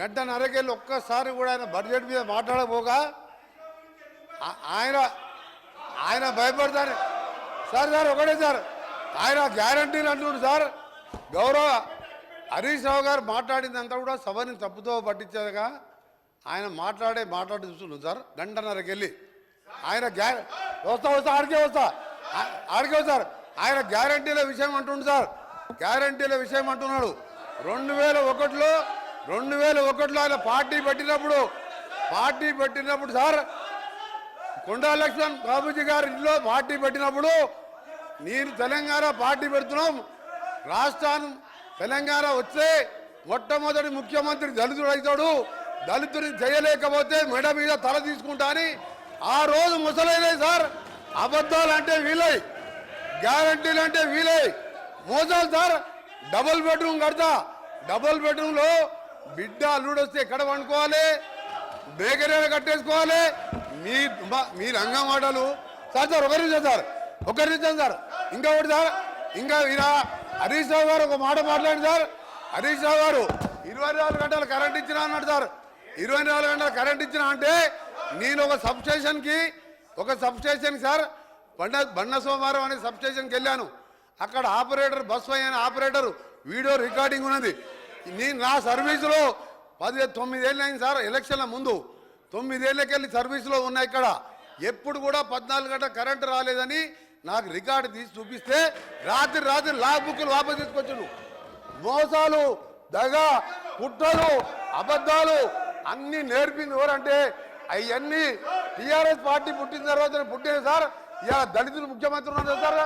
గంట నరకెళ్ళి ఒక్కసారి కూడా ఆయన బడ్జెట్ మీద మాట్లాడబోగా. ఆయన ఆయన భయపడతారు. సార్ సార్ ఒకటే సార్. ఆయన గ్యారంటీలు అంటున్నారు సార్. గౌరవ హరీష్ రావు గారు మాట్లాడిందంతా కూడా సభని తప్పుతో పట్టించేదిగా. ఆయన మాట్లాడే మాట్లాడి చూస్తున్నాం సార్. గంటన్నరకి వెళ్ళి ఆయన గ్యా వస్తా వస్తా ఆడికే వస్తా. ఆ- ఆడికే ఆయన గ్యారంటీల విషయం అంటుండు సార్. గ్యారంటీల విషయం అంటున్నాడు. రెండు వేల ఒకటిలో రెండు వేల ఒకటిలో ఆయన పార్టీ పెట్టినప్పుడు పార్టీ పెట్టినప్పుడు సార్ కొండా లక్ష్మణ్ బాబుజీ గారి ఇంట్లో పార్టీ పెట్టినప్పుడు నేను తెలంగాణ పార్టీ పెడుతున్నాం రాష్ట్రాన్ని తెలంగాణ వస్తే మొట్టమొదటి ముఖ్యమంత్రి దళితుడు అవుతాడు దళితుడిని చేయలేకపోతే మెడ మీద తల తీసుకుంటా అని ఆ రోజు ముసలైన సార్ అబద్ధాలు అంటే వీలై గ్యారంటీలు అంటే వీలై మోసాలు సార్ డబుల్ బెడ్రూమ్ కడతా డబుల్ బెడ్రూమ్లో బిడ్డ అల్లుడు వస్తే ఎక్కడ వండుకోవాలి బేకరీలు కట్టేసుకోవాలి? మీ మీ రంగం మాటలు. సార్ సార్ ఒకరి నిమిషం సార్ ఒకరి నిమిషం సార్ ఇంకా ఒకటి సార్ ఇంకా ఇలా హరీష్ రావు గారు ఒక మాట మాట్లాడి సార్. హరీష్ రావు గారు ఇరవై నాలుగు గంటలు కరెంట్ ఇచ్చినా అన్నాడు సార్. ఇరవై నాలుగు గంటలు కరెంట్ ఇచ్చినా అంటే నేను ఒక సబ్స్టేషన్కి ఒక సబ్స్టేషన్ సార్ బండ బండ సోమవారం అనే సబ్స్టేషన్కి వెళ్ళాను. అక్కడ ఆపరేటర్ బస్సు అయిన ఆపరేటర్ వీడియో రికార్డింగ్ ఉన్నది. నేను నా సర్వీసులో పది తొమ్మిదేళ్ళు అయింది సార్ ఎలక్షన్ల ముందు. తొమ్మిదేళ్ళకెళ్ళి సర్వీసులో ఉన్నా ఇక్కడ. ఎప్పుడు కూడా పద్నాలుగు గంటల కరెంటు రాలేదని నాకు రికార్డు తీసి చూపిస్తే రాత్రి రాత్రి లా బుక్లు వాపసు తీసుకొచ్చాను మోసాలు దగ పుట్టలు అబద్ధాలు అన్నీ నేర్పింది ఎవరంటే అవన్నీ టీఆర్ఎస్ పార్టీ పుట్టిన తర్వాత పుట్టిన సార్. ఇలా దళితులు ముఖ్యమంత్రి ఉన్నారు సార్.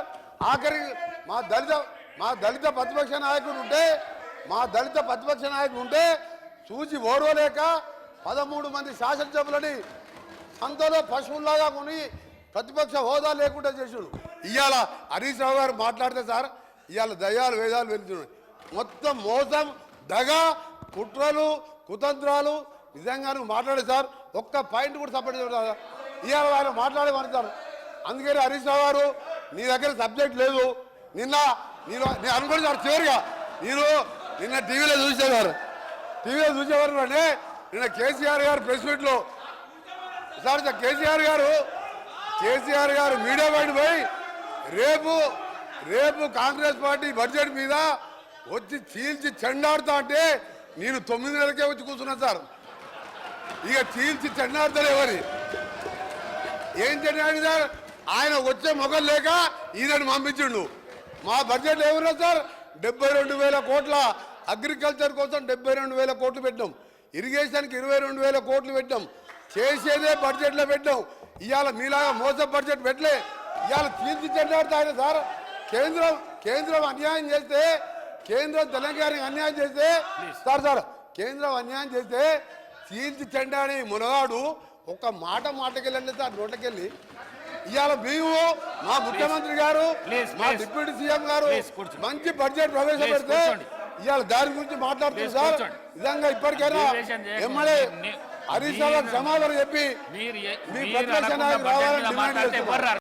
ఆఖరి మా దళిత మా దళిత ప్రతిపక్ష నాయకుడు ఉంటే మా దళిత ప్రతిపక్ష నాయకుడు ఉంటే చూసి ఓడవలేక పదమూడు మంది శాసనసభ్యులని సంతలో పశువుల్లాగా కొని ప్రతిపక్ష హోదా లేకుండా చేసాడు. ఇవాళ హరీష్ రావు గారు మాట్లాడితే సార్ ఇవాళ దయాలు వేదాలు వెళ్తున్నాయి. మొత్తం మోసం దగ కుట్రలు కుతంత్రాలు నిజంగా నువ్వు మాట్లాడే సార్ ఒక్క పాయింట్ కూడా సపోర్ట్ చేయడం ఇవాళ ఆయన మాట్లాడేమని సార్. అందుకని హరీష్ రావు గారు నీ దగ్గర సబ్జెక్ట్ లేదు. నిన్న నేను నేను అనుకోండి సార్ చివరిగా నేను నిన్న టీవీలో చూసేవారు. టీవీలో చూసేవారు అంటే నిన్న కేసీఆర్ గారు ప్రెస్ మీట్లో sir sir KCR garu KCR గారు మీడియా బయట పోయి రేపు రేపు కాంగ్రెస్ పార్టీ బడ్జెట్ మీద వచ్చి చీల్చి చెండాడుతా అంటే నేను తొమ్మిది నెలలకే వచ్చి కూర్చున్నా సార్. ఇక చీల్చి చెండాడుతాడు ఎవరి? ఏం చెండాడు సార్? ఆయన వచ్చే మొగలు లేక ఈయనని పంపించిండు. మా బడ్జెట్ ఏమన్నా సార్? డెబ్బై రెండు వేల కోట్ల అగ్రికల్చర్ కోసం డెబ్బై రెండు వేల కోట్లు పెట్టాం ఇరిగేషన్కి ఇరవై రెండు వేల కోట్లు పెట్టాం చేసేదే బడ్జెట్లో పెట్టాం ఇవాళ మీలాగా మోస బడ్జెట్ పెట్టలే. ఇవాళ తీర్చి ఆయన సార్ కేంద్రం కేంద్రం అన్యాయం చేస్తే కేంద్రం తెలంగాణకి అన్యాయం చేస్తే సార్ సార్ కేంద్రం అన్యాయం చేస్తే చీల్చి చెండాని మునగాడు ఒక్క మాట మాటకెళ్ళండి సార్ నోట్లకెళ్ళి. ఇవాళ మేము మా ముఖ్యమంత్రి గారు మా. డిప్యూటీ సీఎం గారు. మంచి బడ్జెట్ ప్రవేశపెడితే. ఇవాళ దాని గురించి Please, సార్. నిజంగా ఇప్పటికైనా. ఎమ్మెల్యే హరీష్ రావు సమాధానం చెప్పి మీ ప్రతిపక్ష బడ్జెట్ రావాలని డిమాండ్ మాట్లాడితే చేస్తున్నాం. ఎవరు రారు.